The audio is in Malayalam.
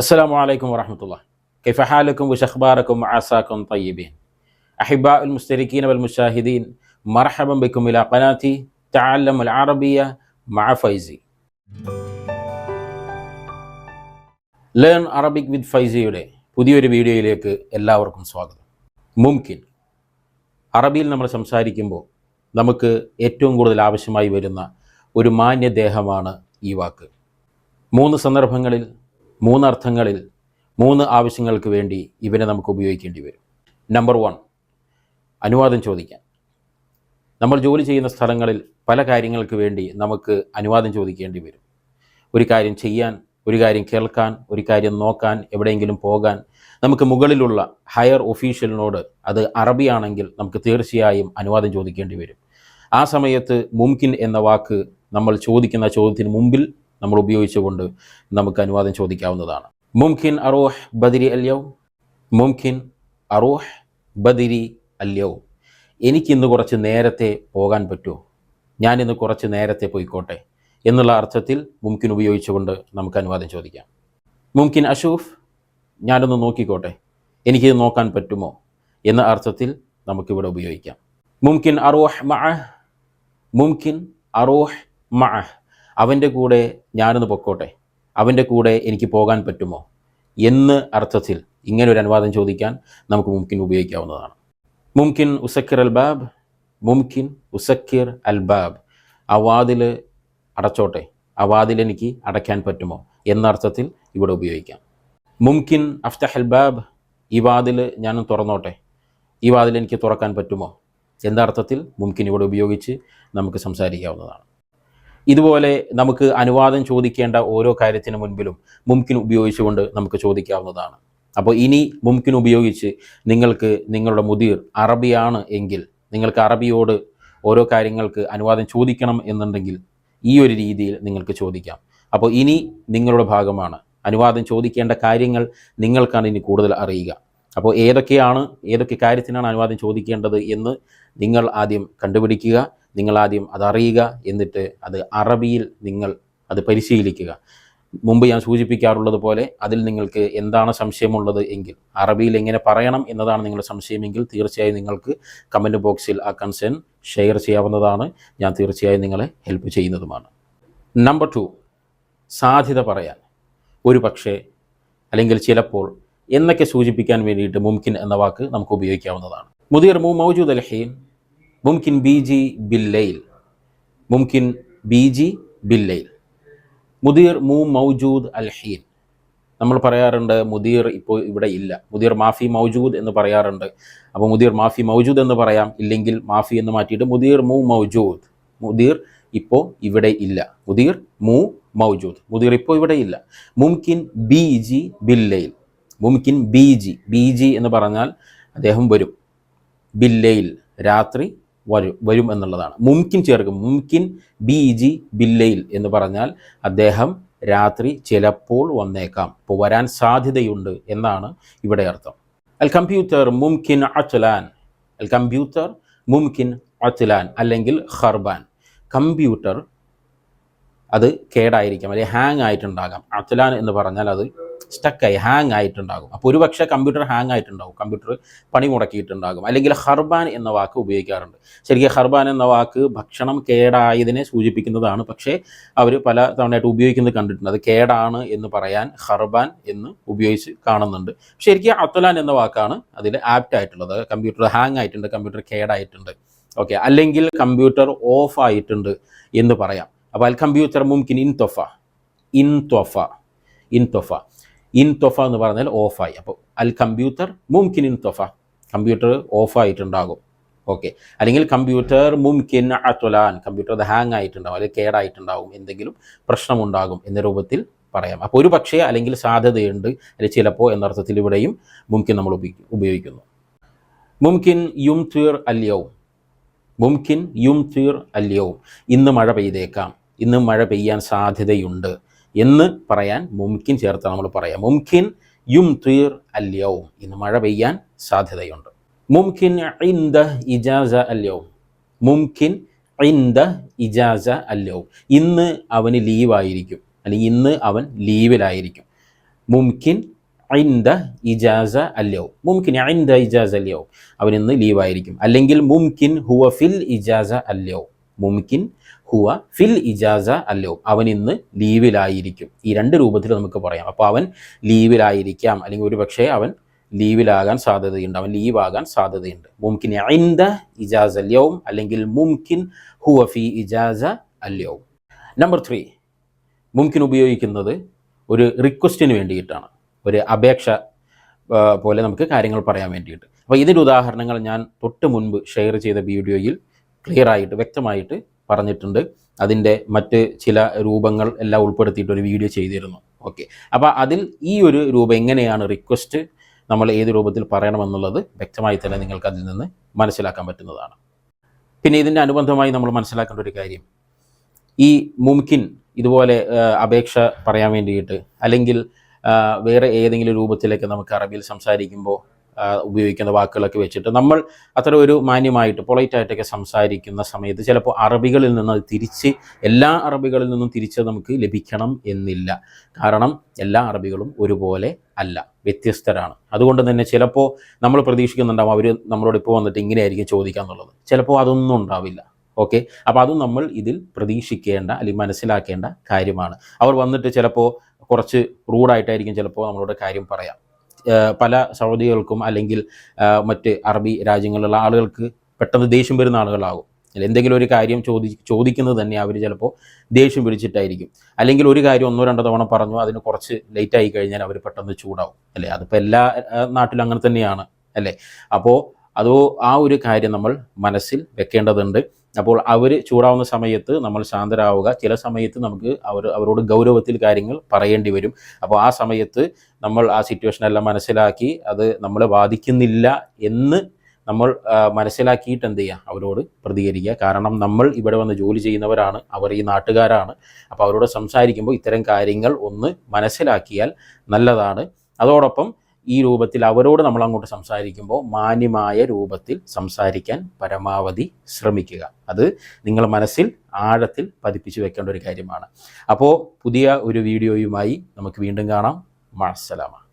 അസ്സാം വലൈക്കും വറഹമത്തുള്ള കൈഫഹാലക്കും ഷഹ്ബാറക്കും ആസാക്കും തയ്യബീൻ. അഹിബ طيبين മുസ്തരിഖീൻ المشتركين والمشاهدين مرحبا بكم ഇല قناتي تعلم അൽ مع മഅ Learn Arabic with Faizi ഫൈസിയുടെ പുതിയൊരു വീഡിയോയിലേക്ക് എല്ലാവർക്കും സ്വാഗതം. മുംകിൻ. അറബിയിൽ നമ്മൾ സംസാരിക്കുമ്പോൾ നമുക്ക് ഏറ്റവും കൂടുതൽ ആവശ്യമായി വരുന്ന ഒരു മാന്യദേഹമാണ് ഈ വാക്ക്. മൂന്ന് സന്ദർഭങ്ങളിൽ മൂന്നർത്ഥങ്ങളിൽ മൂന്ന് ആവശ്യങ്ങൾക്ക് വേണ്ടി ഇവനെ നമുക്ക് ഉപയോഗിക്കേണ്ടി വരും. നമ്പർ വൺ അനുവാദം ചോദിക്കാൻ. നമ്മൾ ജോലി ചെയ്യുന്ന സ്ഥലങ്ങളിൽ പല കാര്യങ്ങൾക്ക് വേണ്ടി നമുക്ക് അനുവാദം ചോദിക്കേണ്ടി വരും. ഒരു കാര്യം ചെയ്യാൻ ഒരു കാര്യം കേൾക്കാൻ ഒരു കാര്യം നോക്കാൻ എവിടെയെങ്കിലും പോകാൻ നമുക്ക് മുകളിലുള്ള ഹയർ ഒഫീഷ്യലിനോട് അത് അറബിയാണെങ്കിൽ നമുക്ക് തീർച്ചയായും അനുവാദം ചോദിക്കേണ്ടി വരും. ആ സമയത്ത് മുംകിൻ എന്ന വാക്ക് നമ്മൾ ചോദിക്കുന്ന ചോദ്യത്തിന് മുമ്പിൽ നമ്മൾ ഉപയോഗിച്ചുകൊണ്ട് നമുക്ക് അനുവാദം ചോദിക്കാവുന്നതാണ്. മുംഖിൻ അറോഹ് ബദിരി അല്യവും മുംഖിൻ അറോഹ് ബദിരി അല്യവും എനിക്കിന്ന് കുറച്ച് നേരത്തെ പോകാൻ പറ്റുമോ ഞാനിന്ന് കുറച്ച് നേരത്തെ പോയിക്കോട്ടെ എന്നുള്ള അർത്ഥത്തിൽ മുംകിൻ ഉപയോഗിച്ചുകൊണ്ട് നമുക്ക് അനുവാദം ചോദിക്കാം. മുംകിൻ അഷൂഫ് ഞാനൊന്ന് നോക്കിക്കോട്ടെ. എനിക്കിത് നോക്കാൻ പറ്റുമോ എന്ന അർത്ഥത്തിൽ നമുക്കിവിടെ ഉപയോഗിക്കാം. മുംകിൻ അറോഹ് മഅഹ്. മുംകിൻ അറോഹ് മഅഹ്. അവന്റെ കൂടെ ഞാനൊന്ന് പൊക്കോട്ടെ? അവന്റെ കൂടെ എനിക്ക് പോകാൻ പറ്റുമോ? എന്ന് അർത്ഥത്തിൽ ഇങ്ങനെ ഒരു അനുവാദം ചോദിക്കാൻ നമുക്ക് മുംകിൻ ഉപയോഗിക്കാവുന്നതാണ്. മുംകിൻ ഉസക്കിർ അൽ ബാബ് മുംകിൻ ഉസക്കിർ അൽ ബാബ്. ആ വാതിൽ അടച്ചോട്ടെ? ആ വാതിൽ എനിക്ക് അടയ്ക്കാൻ പറ്റുമോ? എന്ന അർത്ഥത്തിൽ ഇവിടെ ഉപയോഗിക്കാം. മുംകിൻ അഫ്തഹ് അൽബാബ് ഈ വാതിൽ ഞാനും തുറന്നോട്ടെ? ഈ വാതിൽ എനിക്ക് തുറക്കാൻ പറ്റുമോ? എന്ന അർത്ഥത്തിൽ മുംകിൻ ഇവിടെ ഉപയോഗിച്ച് നമുക്ക് സംസാരിക്കാവുന്നതാണ്. ഇതുപോലെ നമുക്ക് അനുവാദം ചോദിക്കേണ്ട ഓരോ കാര്യത്തിന് മുൻപിലും മുംകിൻ ഉപയോഗിച്ചുകൊണ്ട് നമുക്ക് ചോദിക്കാവുന്നതാണ്. അപ്പോൾ ഇനി മുംകിൻ ഉപയോഗിച്ച് നിങ്ങൾക്ക് നിങ്ങളുടെ മുതിർ അറബിയാണ് എങ്കിൽ നിങ്ങൾക്ക് അറബിയോട് ഓരോ കാര്യങ്ങൾക്ക് അനുവാദം ചോദിക്കണം എന്നുണ്ടെങ്കിൽ ഈ ഒരു രീതിയിൽ നിങ്ങൾക്ക് ചോദിക്കാം. അപ്പോൾ ഇനി നിങ്ങളുടെ ഭാഗമാണ്. അനുവാദം ചോദിക്കേണ്ട കാര്യങ്ങൾ നിങ്ങൾക്കാണ് ഇനി കൂടുതൽ അറിയുക. അപ്പോൾ ഏതൊക്കെയാണ് ഏതൊക്കെ കാര്യത്തിനാണ് അനുവാദം ചോദിക്കേണ്ടത് എന്ന് നിങ്ങൾ ആദ്യം കണ്ടുപിടിക്കുക. നിങ്ങൾ ആദ്യം അതറിയുക എന്നിട്ട് അത് അറബിയിൽ നിങ്ങൾ അത് പരിശീലിക്കുക. മുമ്പ് ഞാൻ സൂചിപ്പിക്കാറുള്ളത് പോലെ അതിൽ നിങ്ങൾക്ക് എന്താണ് സംശയമുള്ളത് എങ്കിൽ അറബിയിൽ എങ്ങനെ പറയണം എന്നതാണ് നിങ്ങളുടെ സംശയമെങ്കിൽ തീർച്ചയായും നിങ്ങൾക്ക് കമന്റ് ബോക്സിൽ ആ കൺസേൺ ഷെയർ ചെയ്യാവുന്നതാണ്. ഞാൻ തീർച്ചയായും നിങ്ങളെ ഹെൽപ്പ് ചെയ്യുന്നതുമാണ്. നമ്പർ ടു സാധ്യത പറയാൻ. ഒരു പക്ഷേ അല്ലെങ്കിൽ ചിലപ്പോൾ എന്നൊക്കെ സൂചിപ്പിക്കാൻ വേണ്ടിയിട്ട് മുംകിൻ എന്ന വാക്ക് നമുക്ക് ഉപയോഗിക്കാവുന്നതാണ്. മുദിർ മു മൗജൂദ് അൽഹീൻ മുംകിൻ ബി ജി ബില്ലയിൽ മുംകിൻ ബി ജി ബില്ലയിൽ മുദീർ മൂ മൗജൂദ് അൽഹീൻ നമ്മൾ പറയാറുണ്ട് മുദീർ ഇപ്പോൾ ഇവിടെ ഇല്ല. മുദീർ മാഫി മൗജൂദ് എന്ന് പറയാറുണ്ട്. അപ്പോൾ മുദീർ മാഫി മൗജൂദ് എന്ന് പറയാം. ഇല്ലെങ്കിൽ മാഫി എന്ന് മാറ്റിയിട്ട് മുദീർ മൂ മൗജൂദ്. മുദീർ ഇപ്പോൾ ഇവിടെ ഇല്ല. മുദീർ മൂ മൗജൂദ്. മുദീർ ഇപ്പോൾ ഇവിടെ ഇല്ല. മുംകിൻ ബി ജി ബില്ലയിൽ മുംകിൻ ബി ജി ബി ജി എന്ന് പറഞ്ഞാൽ അദ്ദേഹം വരും. ബില്ലയിൽ രാത്രി വരും വരും എന്നുള്ളതാണ്. മുംകിൻ ചേർക്കും. മുംകിൻ ബി ജി ബില്ലയിൽ എന്ന് പറഞ്ഞാൽ അദ്ദേഹം രാത്രി ചിലപ്പോൾ വന്നേക്കാം. ഇപ്പോൾ വരാൻ സാധ്യതയുണ്ട് എന്നാണ് ഇവിടെ അർത്ഥം. അൽ കമ്പ്യൂട്ടർ മുംകിൻ അച്ലാൻ. അൽ കമ്പ്യൂട്ടർ മുംകിൻ അച്ലാൻ അല്ലെങ്കിൽ ഖർബാൻ. കമ്പ്യൂട്ടർ അത് കേടായിരിക്കാം. അല്ലെങ്കിൽ ഹാങ് ആയിട്ടുണ്ടാകാം. അച്ലാൻ എന്ന് പറഞ്ഞാൽ അത് സ്റ്റക്കായി ഹാങ് ആയിട്ടുണ്ടാകും. അപ്പോൾ ഒരുപക്ഷെ കമ്പ്യൂട്ടർ ഹാങ് ആയിട്ടുണ്ടാകും. കമ്പ്യൂട്ടർ പണി മുടക്കിയിട്ടുണ്ടാകും. അല്ലെങ്കിൽ ഹർബാൻ എന്ന വാക്ക് ഉപയോഗിക്കാറുണ്ട്. ശരിക്കും ഹർബാൻ എന്ന വാക്ക് ഭക്ഷണം കേടായതിനെ സൂചിപ്പിക്കുന്നതാണ്. പക്ഷേ അവർ പല തവണയായിട്ട് ഉപയോഗിക്കുന്നത് കണ്ടിട്ടുണ്ട്. അത് കേടാണ് എന്ന് പറയാൻ ഹർബാൻ എന്ന് ഉപയോഗിച്ച് കാണുന്നുണ്ട്. ശരിക്കും അത്തലാൻ എന്ന വാക്കാണ് അതിൽ ആപ്റ്റ് ആയിട്ടുള്ളത്. കമ്പ്യൂട്ടർ ഹാങ് ആയിട്ടുണ്ട് കമ്പ്യൂട്ടർ കേടായിട്ടുണ്ട്. ഓക്കെ അല്ലെങ്കിൽ കമ്പ്യൂട്ടർ ഓഫ് ആയിട്ടുണ്ട് എന്ന് പറയാം. അപ്പോൾ അൽ കമ്പ്യൂട്ടർ മുംകിൻ ഇൻ തൊഫ. ഇൻ തൊഫ. ഇൻ തൊഫ. ഇൻ തൊഫ എന്ന് പറഞ്ഞാൽ ഓഫായി. അപ്പോൾ അൽ കമ്പ്യൂട്ടർ മുംകിൻ ഇൻ തൊഫ കമ്പ്യൂട്ടർ ഓഫായിട്ടുണ്ടാകും. ഓക്കെ. അല്ലെങ്കിൽ കമ്പ്യൂട്ടർ മുംകിൻ അത്തുലാൻ. കമ്പ്യൂട്ടർ അത് ഹാങ് ആയിട്ടുണ്ടാകും അല്ലെങ്കിൽ കേടായിട്ടുണ്ടാകും എന്തെങ്കിലും പ്രശ്നമുണ്ടാകും എന്ന രൂപത്തിൽ പറയാം. അപ്പോൾ ഒരു പക്ഷേ അല്ലെങ്കിൽ സാധ്യതയുണ്ട്. അല്ലെങ്കിൽ ചിലപ്പോൾ എന്നർത്ഥത്തിൽ ഇവിടെയും മുംകിൻ നമ്മൾ ഉപയോഗിക്കുന്നു. മുംകിൻ യും തീർ അല്യവും മുംകിൻ യും തീർ അല്യവും ഇന്ന് മഴ പെയ്തേക്കാം. ഇന്ന് മഴ പെയ്യാൻ സാധ്യതയുണ്ട്. എന്ന് പറയാൻ മുംകിൻ ചേർത്ത് നമ്മൾ പറയാം. മുംകിൻ യും തീർ അല്യവും. ഇന്ന് മഴ പെയ്യാൻ സാധ്യതയുണ്ട്. മുംകിൻ ഇന്ദ ഇജാസ അല്യവും. മുംകിൻ ഇന്ദ ഇജാസ അല്യവും. ഇന്ന് അവന് ലീവായിരിക്കും. അല്ലെങ്കിൽ ഇന്ന് അവൻ ലീവിലായിരിക്കും. മുംകിൻ ഇന്ദ ഇജാസ അല്യവും. മുംകിൻ ഇന്ദ ഇജാസ അല്യവും. അവൻ ഇന്ന് ലീവായിരിക്കും. അല്ലെങ്കിൽ മുംകിൻ ഹുവ ഫിൽ ഇജാസ അല്യവും. മുംകിൻ ഹുവ ഫിൽ ഇജാസ അല്ലോ. അവൻ ഇന്ന് ലീവിലായിരിക്കും. ഈ രണ്ട് രൂപത്തിൽ നമുക്ക് പറയാം. അപ്പോൾ അവൻ ലീവിലായിരിക്കാം. അല്ലെങ്കിൽ ഒരു പക്ഷേ അവൻ ലീവിലാകാൻ സാധ്യതയുണ്ട്. അവൻ ലീവാകാൻ സാധ്യതയുണ്ട്. മുംകിൻ ഐന്ദ ഇജാസ അല്യവും അല്ലെങ്കിൽ മുംകിൻ ഹുവ ഫി ഇജാസ അല്യവും നമ്പർ ത്രീ മുംകിൻ ഉപയോഗിക്കുന്നത് ഒരു റിക്വസ്റ്റിന് വേണ്ടിയിട്ടാണ്. ഒരു അപേക്ഷ പോലെ നമുക്ക് കാര്യങ്ങൾ പറയാൻ വേണ്ടിയിട്ട്. അപ്പോൾ ഇതിന്റെ ഉദാഹരണങ്ങൾ ഞാൻ തൊട്ട് മുൻപ് ഷെയർ ചെയ്ത വീഡിയോയിൽ ക്ലിയർ ആയിട്ട് വ്യക്തമായിട്ട് പറഞ്ഞിട്ടുണ്ട്. അതിന്റെ മറ്റ് ചില രൂപങ്ങൾ എല്ലാം ഉൾപ്പെടുത്തിയിട്ട് ഒരു വീഡിയോ ചെയ്തിരുന്നു. ഓക്കെ അപ്പോൾ അതിൽ ഈ ഒരു രൂപം എങ്ങനെയാണ് റിക്വസ്റ്റ് നമ്മൾ ഏത് രൂപത്തിൽ പറയണമെന്നുള്ളത് വ്യക്തമായി തന്നെ നിങ്ങൾക്ക് അതിൽ നിന്ന് മനസ്സിലാക്കാൻ പറ്റുന്നതാണ്. പിന്നെ ഇതിന്റെ അനുബന്ധമായി നമ്മൾ മനസ്സിലാക്കേണ്ട ഒരു കാര്യം. ഈ മുംകിൻ ഇതുപോലെ അപേക്ഷ പറയാൻ വേണ്ടിയിട്ട് അല്ലെങ്കിൽ വേറെ ഏതെങ്കിലും രൂപത്തിലേക്ക് നമുക്ക് അറബിയിൽ സംസാരിക്കുമ്പോൾ ഉപയോഗിക്കുന്ന വാക്കുകളൊക്കെ വെച്ചിട്ട് നമ്മൾ അത്ര ഒരു മാന്യമായിട്ട് പൊളൈറ്റായിട്ടൊക്കെ സംസാരിക്കുന്ന സമയത്ത് ചിലപ്പോൾ അറബികളിൽ നിന്ന് അത് തിരിച്ച് എല്ലാ അറബികളിൽ നിന്നും തിരിച്ച് നമുക്ക് ലഭിക്കണം എന്നില്ല. കാരണം എല്ലാ അറബികളും ഒരുപോലെ അല്ല വ്യത്യസ്തരാണ്. അതുകൊണ്ട് തന്നെ ചിലപ്പോൾ നമ്മൾ പ്രതീക്ഷിക്കുന്നുണ്ടാവും അവർ നമ്മളോട് ഇപ്പോൾ വന്നിട്ട് ഇങ്ങനെയായിരിക്കും ചോദിക്കുക എന്നുള്ളത് ചിലപ്പോൾ അതൊന്നും ഉണ്ടാവില്ല. ഓക്കെ? അപ്പോൾ അതും നമ്മൾ ഇതിൽ പ്രതീക്ഷിക്കേണ്ട അല്ലെങ്കിൽ മനസ്സിലാക്കേണ്ട കാര്യമാണ്. അവർ വന്നിട്ട് ചിലപ്പോൾ കുറച്ച് റൂഡായിട്ടായിരിക്കും ചിലപ്പോൾ നമ്മളോട് കാര്യം പറയാം. പല സൗദികൾക്കും അല്ലെങ്കിൽ മറ്റ് അറബി രാജ്യങ്ങളിലുള്ള ആളുകൾക്ക് പെട്ടെന്ന് ദേഷ്യം വരുന്ന ആളുകളാകും. എന്തെങ്കിലും ഒരു കാര്യം ചോദി ചോദിക്കുന്നത് തന്നെ അവർ ചിലപ്പോൾ ദേഷ്യം പിടിച്ചിട്ടായിരിക്കും. അല്ലെങ്കിൽ ഒരു കാര്യം ഒന്നോ രണ്ടോ തവണ പറഞ്ഞു അതിന് കുറച്ച് ലേറ്റ് ആയി കഴിഞ്ഞാൽ അവർ പെട്ടെന്ന് ചൂടാവും. അല്ലേ? അതിപ്പോൾ എല്ലാ നാട്ടിലും അങ്ങനെ തന്നെയാണ്. അല്ലേ? അപ്പോൾ അതോ ആ ഒരു കാര്യം നമ്മൾ മനസ്സിൽ വെക്കേണ്ടതുണ്ട്. അപ്പോൾ അവർ ചൂടാവുന്ന സമയത്ത് നമ്മൾ ശാന്തരാവുക. ചില സമയത്ത് നമുക്ക് അവർ അവരോട് ഗൗരവത്തിൽ കാര്യങ്ങൾ പറയേണ്ടി വരും. അപ്പോൾ ആ സമയത്ത് നമ്മൾ ആ സിറ്റുവേഷനെല്ലാം മനസ്സിലാക്കി അത് നമ്മളെ ബാധിക്കുന്നില്ല എന്ന് നമ്മൾ മനസ്സിലാക്കിയിട്ട് എന്ത് ചെയ്യുക? അവരോട് പ്രതികരിക്കുക. കാരണം നമ്മൾ ഇവിടെ വന്ന് ജോലി ചെയ്യുന്നവരാണ്. അവർ ഈ നാട്ടുകാരാണ്. അപ്പോൾ അവരോട് സംസാരിക്കുമ്പോൾ ഇത്തരം കാര്യങ്ങൾ ഒന്ന് മനസ്സിലാക്കിയാൽ നല്ലതാണ്. അതോടൊപ്പം ഈ രൂപത്തിൽ അവരോട് നമ്മൾ അങ്ങോട്ട് സംസാരിക്കുമ്പോൾ മാന്യമായ രൂപത്തിൽ സംസാരിക്കാൻ പരമാവധി ശ്രമിക്കുക. അത് നിങ്ങൾ മനസ്സിൽ ആഴത്തിൽ പതിപ്പിച്ചു വെക്കേണ്ട ഒരു കാര്യമാണ്. അപ്പോൾ പുതിയ ഒരു വീഡിയോയുമായി നമുക്ക് വീണ്ടും കാണാം. മാസലാമ